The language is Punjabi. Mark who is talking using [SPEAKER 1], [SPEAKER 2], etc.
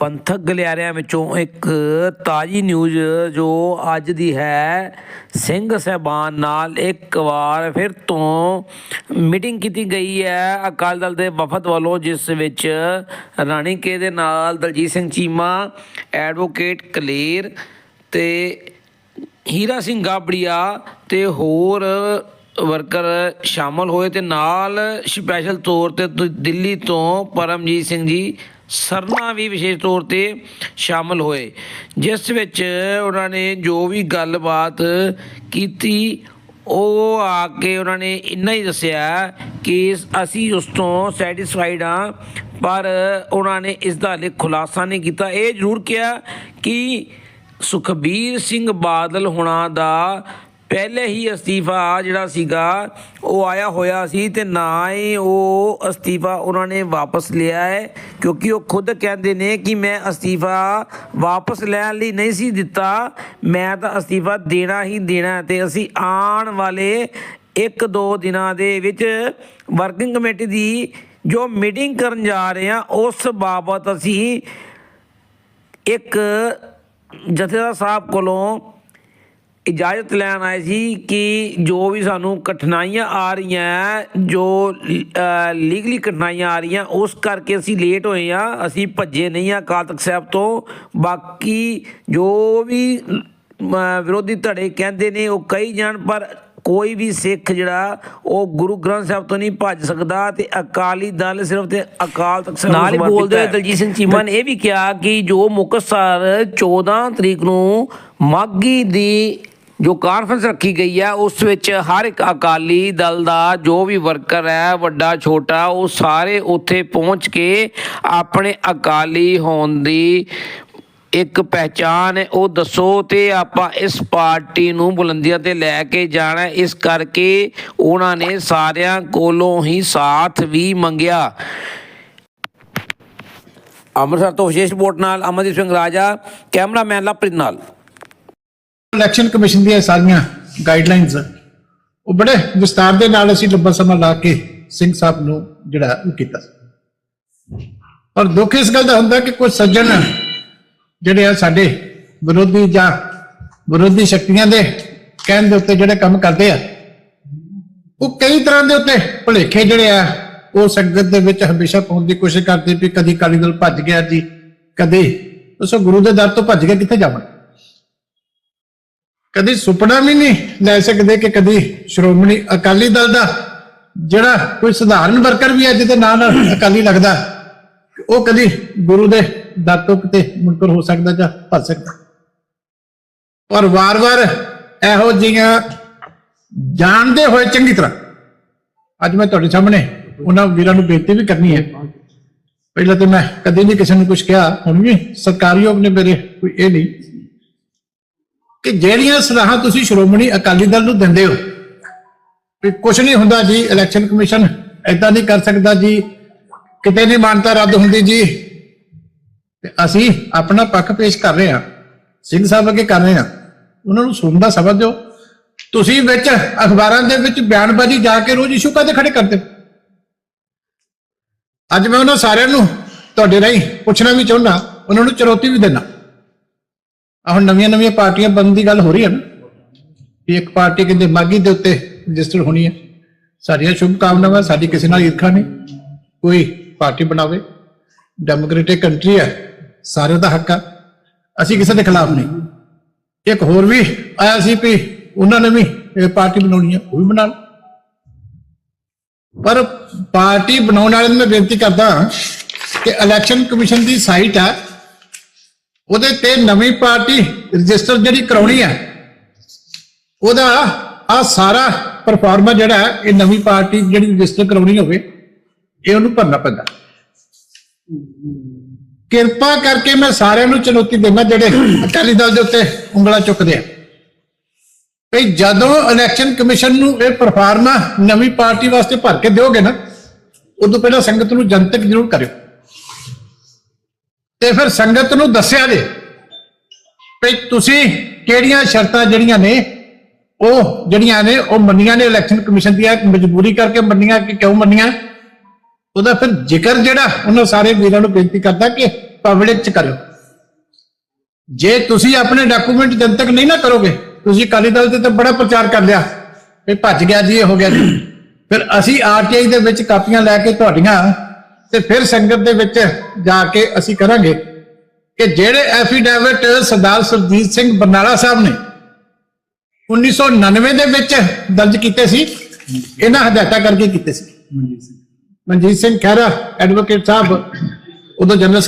[SPEAKER 1] ਪੰਥਕ ਗਲਿਆਰਿਆਂ ਵਿੱਚੋਂ ਇੱਕ ਤਾਜੀ ਨਿਊਜ਼ ਜੋ ਅੱਜ ਦੀ ਹੈ, ਸਿੰਘ ਸਹਿਬਾਨ ਨਾਲ ਇੱਕ ਵਾਰ ਫਿਰ ਤੋਂ ਮੀਟਿੰਗ ਕੀਤੀ ਗਈ ਹੈ ਅਕਾਲੀ ਦਲ ਦੇ ਵਫਦ ਵੱਲੋਂ, ਜਿਸ ਵਿੱਚ ਰਾਣੀ ਕੇ ਦੇ ਨਾਲ ਦਲਜੀਤ ਸਿੰਘ ਚੀਮਾ ਐਡਵੋਕੇਟ ਕਲੇਰ ਤੇ ਹੀਰਾ ਸਿੰਘ ਗਾਬੜੀਆ ਤੇ ਹੋਰ ਵਰਕਰ ਸ਼ਾਮਲ ਹੋਏ ਤੇ ਨਾਲ ਸਪੈਸ਼ਲ ਤੌਰ ਤੇ ਦ- ਦਿੱਲੀ ਤੋਂ ਪਰਮਜੀਤ ਸਿੰਘ ਜੀ ਸਰਨਾ ਵੀ ਵਿਸ਼ੇਸ਼ ਤੌਰ ਤੇ ਸ਼ਾਮਲ ਹੋਏ, ਜਿਸ ਵਿੱਚ ਉਹਨਾਂ ਨੇ ਜੋ ਵੀ ਗੱਲਬਾਤ ਕੀਤੀ, ਉਹ ਆ ਕੇ ਉਹਨਾਂ ਨੇ ਇੰਨਾ ਹੀ ਦੱਸਿਆ ਕਿ ਅਸੀਂ ਉਸ ਤੋਂ ਸੈਟੀਸਫਾਈਡ ਹਾਂ, ਪਰ ਉਹਨਾਂ ਨੇ ਇਸ ਦਾ ਹਲੇ ਖੁਲਾਸਾ ਨਹੀਂ ਕੀਤਾ। ਇਹ ਜ਼ਰੂਰ ਕਿਹਾ ਕਿ ਸੁਖਬੀਰ ਸਿੰਘ ਬਾਦਲ ਹੁਣਾਂ ਦਾ ਪਹਿਲੇ ਹੀ ਅਸਤੀਫਾ ਜਿਹੜਾ ਸੀਗਾ, ਉਹ ਆਇਆ ਹੋਇਆ ਸੀ ਤੇ ਨਾ ਹੀ ਉਹ ਅਸਤੀਫਾ ਉਹਨਾਂ ਨੇ ਵਾਪਸ ਲਿਆ ਹੈ, ਕਿਉਂਕਿ ਉਹ ਖੁਦ ਕਹਿੰਦੇ ਨੇ ਕਿ ਮੈਂ ਅਸਤੀਫਾ ਵਾਪਸ ਲੈਣ ਲਈ ਨਹੀਂ ਸੀ ਦਿੱਤਾ, ਮੈਂ ਤਾਂ ਅਸਤੀਫਾ ਦੇਣਾ ਹੀ ਦੇਣਾ ਹੈ ਤੇ ਅਸੀਂ ਆਉਣ ਵਾਲੇ ਇੱਕ ਦੋ ਦਿਨਾਂ ਦੇ ਵਿੱਚ ਵਰਕਿੰਗ ਕਮੇਟੀ ਦੀ ਜੋ ਮੀਟਿੰਗ ਕਰਨ ਜਾ ਰਹੇ ਹਾਂ, ਉਸ ਬਾਬਤ ਅਸੀਂ ਇੱਕ ਜਥੇਦਾਰ ਸਾਹਿਬ ਕੋਲੋਂ ਇਜਾਜ਼ਤ ਲੈਣ ਆਏ ਸੀ ਕਿ ਜੋ ਵੀ ਸਾਨੂੰ ਕਠਿਨਾਈਆਂ ਆ ਰਹੀਆਂ ਜੋ ਲੀਗਲੀ ਕਠਿਨਾਈਆਂ ਆ ਰਹੀਆਂ ਉਸ ਕਰਕੇ ਅਸੀਂ ਲੇਟ ਹੋਏ ਆ ਅਸੀਂ ਭੱਜੇ ਨਹੀਂ ਆ ਅਕਾਲ ਤਖਤ ਸਾਹਿਬ ਤੋਂ। ਬਾਕੀ ਜੋ ਵੀ ਵਿਰੋਧੀ ਧੜੇ ਕਹਿੰਦੇ ਨੇ ਉਹ ਕਹੀ ਜਾਣ ਪਰ ਕੋਈ ਵੀ ਸਿੱਖ ਜਿਹੜਾ ਉਹ ਗੁਰੂ ਗ੍ਰੰਥ ਸਾਹਿਬ ਤੋਂ ਨਹੀਂ ਭੱਜ ਸਕਦਾ ਤੇ ਅਕਾਲੀ ਦਲ ਸਿਰਫ ਤੇ ਅਕਾਲ ਤਖਤ ਸਾਹਿਬ ਨਾਲ ਹੀ ਬੋਲਦੇ ਹੋਏ ਦਲਜੀਤ ਸਿੰਘ ਚੀਮਾ ਨੇ ਇਹ ਵੀ ਕਿਹਾ ਕਿ ਜੋ ਮੁਕਤਸਰ 14 ਤਰੀਕ ਨੂੰ ਮਾਗੀ ਦੀ ਜੋ ਕਾਨਫਰੰਸ ਰੱਖੀ ਗਈ ਹੈ, ਉਸ ਵਿੱਚ ਹਰ ਇੱਕ ਅਕਾਲੀ ਦਲ ਦਾ ਜੋ ਵੀ ਵਰਕਰ ਹੈ, ਵੱਡਾ, ਛੋਟਾ, ਉਹ ਸਾਰੇ ਉੱਥੇ ਪਹੁੰਚ ਕੇ ਆਪਣੇ ਅਕਾਲੀ ਹੋਣ ਦੀ ਇੱਕ ਪਹਿਚਾਨ ਹੈ। ਉਹ ਦੱਸੋ ਤੇ ਆਪਾਂ ਇਸ ਪਾਰਟੀ ਨੂੰ ਬੁਲੰਦੀਆਂ ਤੇ ਲੈ ਕੇ ਜਾਣਾ ਇਸ ਕਰਕੇ ਉਹਨਾਂ ਨੇ ਸਾਰਿਆਂ ਕੋਲੋਂ ਹੀ ਸਾਥ ਵੀ ਮੰਗਿਆ। ਅੰਮ੍ਰਿਤਸਰ ਤੋਂ ਵਿਸ਼ੇਸ਼ ਰਿਪੋਰਟ ਨਾਲ ਅਮਨਦੀਪ ਸਿੰਘ ਰਾਜਾ, ਕੈਮਰਾਮੈਨ ਲਵਪ੍ਰੀਤ ਨਾਲ।
[SPEAKER 2] ਇਲੈਕਸ਼ਨ ਕਮਿਸ਼ਨ ਦੀਆਂ ਸਾਰੀਆਂ ਗਾਈਡਲਾਈਨਸ ਉਹ ਬੜੇ ਵਿਸਤਾਰ ਦੇ ਨਾਲ ਅਸੀਂ ਲੰਬਾ ਸਮਾਂ ਲਾ ਕੇ ਸਿੰਘ ਸਾਹਿਬ ਨੂੰ ਜਿਹੜਾ ਉਹ ਕੀਤਾ। ਪਰ ਦੁੱਖ ਇਸ ਗੱਲ ਦਾ ਹੁੰਦਾ ਕਿ ਕੁਝ ਸੱਜਣ ਜਿਹੜੇ ਆ ਸਾਡੇ ਵਿਰੋਧੀ ਜਾਂ ਵਿਰੋਧੀ ਸ਼ਕਤੀਆਂ ਦੇ ਕਹਿਣ ਦੇ ਉੱਤੇ ਜਿਹੜੇ ਕੰਮ ਕਰਦੇ ਆ, ਉਹ ਕਈ ਤਰ੍ਹਾਂ ਦੇ ਉੱਤੇ ਭੁਲੇਖੇ ਜਿਹੜੇ ਆ, ਉਹ ਸੰਗਤ ਦੇ ਵਿੱਚ ਹਮੇਸ਼ਾ ਪਾਉਣ ਦੀ ਕੋਸ਼ਿਸ਼ ਕਰਦੇ ਵੀ ਕਦੀ ਕਾਲੀ ਦਲ ਭੱਜ ਗਿਆ ਜੀ, ਕਦੇ ਉਸ ਗੁਰੂ ਦੇ ਦਰ ਤੋਂ ਭੱਜ ਗਿਆ ਕਿੱਥੇ ਜਾਵਣ ਕਦੀ ਸੁਪਨਾ ਵੀ ਨਹੀਂ ਲੈ ਸਕਦੇ ਕਿ ਕਦੀ ਸ਼੍ਰੋਮਣੀ ਅਕਾਲੀ ਦਲ ਦਾ, ਜਿਹੜਾ ਕੋਈ ਸਧਾਰਨ ਵਰਕਰ ਵੀ ਅੱਜ ਦੇ ਨਾਂ ਨਾਲ ਅਕਾਲੀ ਲੱਗਦਾ, ਉਹ ਕਦੀ ਗੁਰੂ ਦੇ ਦਰਤੋਂ ਕਿਤੇ ਮੁਨਕਰ ਹੋ ਸਕਦਾ ਜਾਂ ਭੱਜ ਸਕਦਾ। ਪਰ ਵਾਰ-ਵਾਰ ਇਹੋ ਜਿਹੀਆਂ ਜਾਣਦੇ ਹੋਏ ਚੰਗੀ ਤਰ੍ਹਾਂ, ਅੱਜ ਮੈਂ ਤੁਹਾਡੇ ਸਾਹਮਣੇ ਉਹਨਾਂ ਵੀਰਾਂ ਨੂੰ ਬੇਨਤੀ ਵੀ ਕਰਨੀ ਹੈ। ਪਹਿਲਾਂ ਤਾਂ ਮੈਂ ਕਦੇ ਨਹੀਂ ਕਿਸੇ ਨੂੰ ਕੁਝ ਕਿਹਾ, ਹੁਣ ਵੀ ਸਰਕਾਰੀਯੋਗ ਨੇ ਮੇਰੇ, ਕੋਈ ਇਹ ਨਹੀਂ। ਕਿ ਜਿਹੜੀਆਂ ਸਲਾਹਾਂ ਤੁਸੀਂ ਸ਼੍ਰੋਮਣੀ ਅਕਾਲੀ ਦਲ ਨੂੰ ਦਿੰਦੇ ਹੋ, ਵੀ ਕੁਝ ਨਹੀਂ ਹੁੰਦਾ ਜੀ ਇਲੈਕਸ਼ਨ ਕਮਿਸ਼ਨ ਐਦਾਂ ਨਹੀਂ ਕਰ ਸਕਦਾ ਜੀ, ਕਿਤੇ ਨਹੀਂ ਮਾਨਤਾ ਰੱਦ ਹੁੰਦੀ ਜੀ। ਤੇ ਅਸੀਂ ਆਪਣਾ ਪੱਖ ਪੇਸ਼ ਕਰ ਰਹੇ ਹਾਂ, ਸਿੰਘ ਸਾਹਿਬ ਅੱਗੇ ਕਰ ਰਹੇ ਹਾਂ। ਉਹਨਾਂ ਨੂੰ ਸੁਣਦਾ ਸਮਝੋ ਤੁਸੀਂ ਵਿੱਚ ਅਖਬਾਰਾਂ ਦੇ ਵਿੱਚ ਬਿਆਨਬਾਜ਼ੀ ਜਾ ਕੇ ਰੋਜ਼ ਇਸ਼ੂ ਕਾਦੇ ਖੜੇ ਕਰਦੇ ਹੋ? ਅੱਜ ਮੈਂ ਉਹਨਾਂ ਸਾਰਿਆਂ ਨੂੰ ਤੁਹਾਡੇ ਰਾਹੀਂ ਪੁੱਛਣਾ ਵੀ ਚਾਹੁੰਦਾ, ਉਹਨਾਂ ਨੂੰ ਚੁਣੌਤੀ ਵੀ ਦੇਣਾ ਆਹ ਹੁਣ ਨਵੀਆਂ ਨਵੀਆਂ ਪਾਰਟੀਆਂ ਬਣਨ ਦੀ ਗੱਲ ਹੋ ਰਹੀ ਹੈ ਨਾ, ਵੀ ਇੱਕ ਪਾਰਟੀ ਕਹਿੰਦੇ ਮਾਗੀ ਦੇ ਉੱਤੇ ਰਜਿਸਟਰ ਹੋਣੀ ਹੈ, ਸਾਡੀਆਂ ਸ਼ੁਭ ਕਾਮਨਾਵਾਂ ਸਾਡੀ ਕਿਸੇ ਨਾਲ ਈਰਖਾ ਨਹੀਂ, ਕੋਈ ਪਾਰਟੀ ਬਣਾਵੇ, ਡੈਮੋਕ੍ਰੈਟਿਕ ਕੰਟਰੀ ਹੈ, ਸਾਰਿਆਂ ਦਾ ਹੱਕ ਆ, ਅਸੀਂ ਕਿਸੇ ਦੇ ਖਿਲਾਫ ਨਹੀਂ। ਇੱਕ ਹੋਰ ਵੀ ਆਇਆ ਸੀ ਵੀ ਉਹਨਾਂ ਨੇ ਵੀ ਇਹ ਪਾਰਟੀ ਬਣਾਉਣੀ ਹੈ, ਉਹ ਵੀ ਬਣਾ ਪਰ ਪਾਰਟੀ ਬਣਾਉਣ ਵਾਲਿਆਂ ਨੂੰ ਮੈਂ ਬੇਨਤੀ ਕਰਦਾ ਕਿ ਇਲੈਕਸ਼ਨ ਕਮਿਸ਼ਨ ਦੀ ਸਾਈਟ ਹੈ ਉਹਦੇ ਤੇ ਨਵੀਂ ਪਾਰਟੀ ਰਜਿਸਟਰ ਜਿਹੜੀ ਕਰਾਉਣੀ ਹੈ ਉਹਦਾ ਆ ਸਾਰਾ ਪਰਫਾਰਮਾ ਜਿਹੜਾ ਹੈ, ਇਹ ਨਵੀਂ ਪਾਰਟੀ ਜਿਹੜੀ ਰਜਿਸਟਰ ਕਰਾਉਣੀ ਹੋਵੇ ਇਹ ਉਹਨੂੰ ਭਰਨਾ ਪੈਂਦਾ। ਕਿਰਪਾ ਕਰਕੇ ਮੈਂ ਸਾਰਿਆਂ ਨੂੰ ਚੁਣੌਤੀ ਦੇਣਾ ਜਿਹੜੇ ਅਕਾਲੀ ਦਲ ਦੇ ਉੱਤੇ ਉਂਗਲਾ ਚੁੱਕਦੇ ਆ। ਵੀ ਜਦੋਂ ਇਲੈਕਸ਼ਨ ਕਮਿਸ਼ਨ ਨੂੰ ਇਹ ਪਰਫਾਰਮਾ ਨਵੀਂ ਪਾਰਟੀ ਵਾਸਤੇ ਭਰ ਕੇ ਦਿਓਗੇ ਨਾ ਉਦੋਂ ਪਹਿਲਾਂ ਸੰਗਤ ਨੂੰ ਜਨਤਕ ਜ਼ਰੂਰ ਕਰਿਓ। ਤੇ ਫਿਰ ਸੰਗਤ ਨੂੰ ਦੱਸਿਆ ਜੇ ਵੀ ਤੁਸੀਂ ਕਿਹੜੀਆਂ ਸ਼ਰਤਾਂ ਜਿਹੜੀਆਂ ਨੇ, ਉਹ ਜਿਹੜੀਆਂ ਨੇ, ਉਹ ਮੰਨੀਆਂ ਨੇ ਇਲੈਕਸ਼ਨ ਕਮਿਸ਼ਨ ਦੀਆਂ, ਮਜਬੂਰੀ ਕਰਕੇ ਮੰਨੀਆਂ ਕਿ ਕਿਉਂ ਮੰਨੀਆਂ? ਉਹਦਾ ਫਿਰ ਜ਼ਿਕਰ ਜਿਹੜਾ, ਉਹਨਾਂ ਸਾਰੇ ਵੀਰਾਂ ਨੂੰ ਬੇਨਤੀ ਕਰਦਾ ਕਿ ਪਬਲਿਕ ਚ ਕਰਿਓ। ਜੇ ਤੁਸੀਂ ਆਪਣੇ ਡਾਕੂਮੈਂਟ ਜਨਤਕ ਨਹੀਂ ਨਾ ਕਰੋਗੇ, ਤੁਸੀਂ ਅਕਾਲੀ ਦਲ ਤੇ ਤਾਂ ਬੜਾ ਪ੍ਰਚਾਰ ਕਰ ਲਿਆ, ਵੀ ਭੱਜ ਗਿਆ ਜੀ, ਇਹ ਹੋ ਗਿਆ ਜੀ। ਫਿਰ ਅਸੀਂ ਆਰਟੀਆਈ ਦੇ ਵਿੱਚ ਕਾਪੀਆਂ ਲੈ ਕੇ ਤੁਹਾਡੀਆਂ ਤੇ ਫਿਰ ਸੰਗਤ ਦੇ ਵਿੱਚ ਜਾ ਕੇ ਅਸੀਂ ਕਰਾਂਗੇ ਕਿ ਜਿਹੜੇ ਐਫੀਡੈਵਿਟ ਸਰਦਾਰ ਸੁਰਜੀਤ ਸਿੰਘ ਬਰਨਾਲਾ ਸਾਹਿਬ ਨੇ 1999 ਦੇ ਵਿੱਚ ਦਰਜ ਕੀਤੇ ਸੀ ਇਹਨਾਂ ਹਦਾਇਤਾਂ ਕਰਕੇ ਕੀਤੇ ਸੀ। ਮਨਜੀਤ ਸਿੰਘ। ਖਹਿਰਾ ਐਡਵੋਕੇਟ ਸਾਹਿਬ ਉਦੋਂ ਜਨਰਲ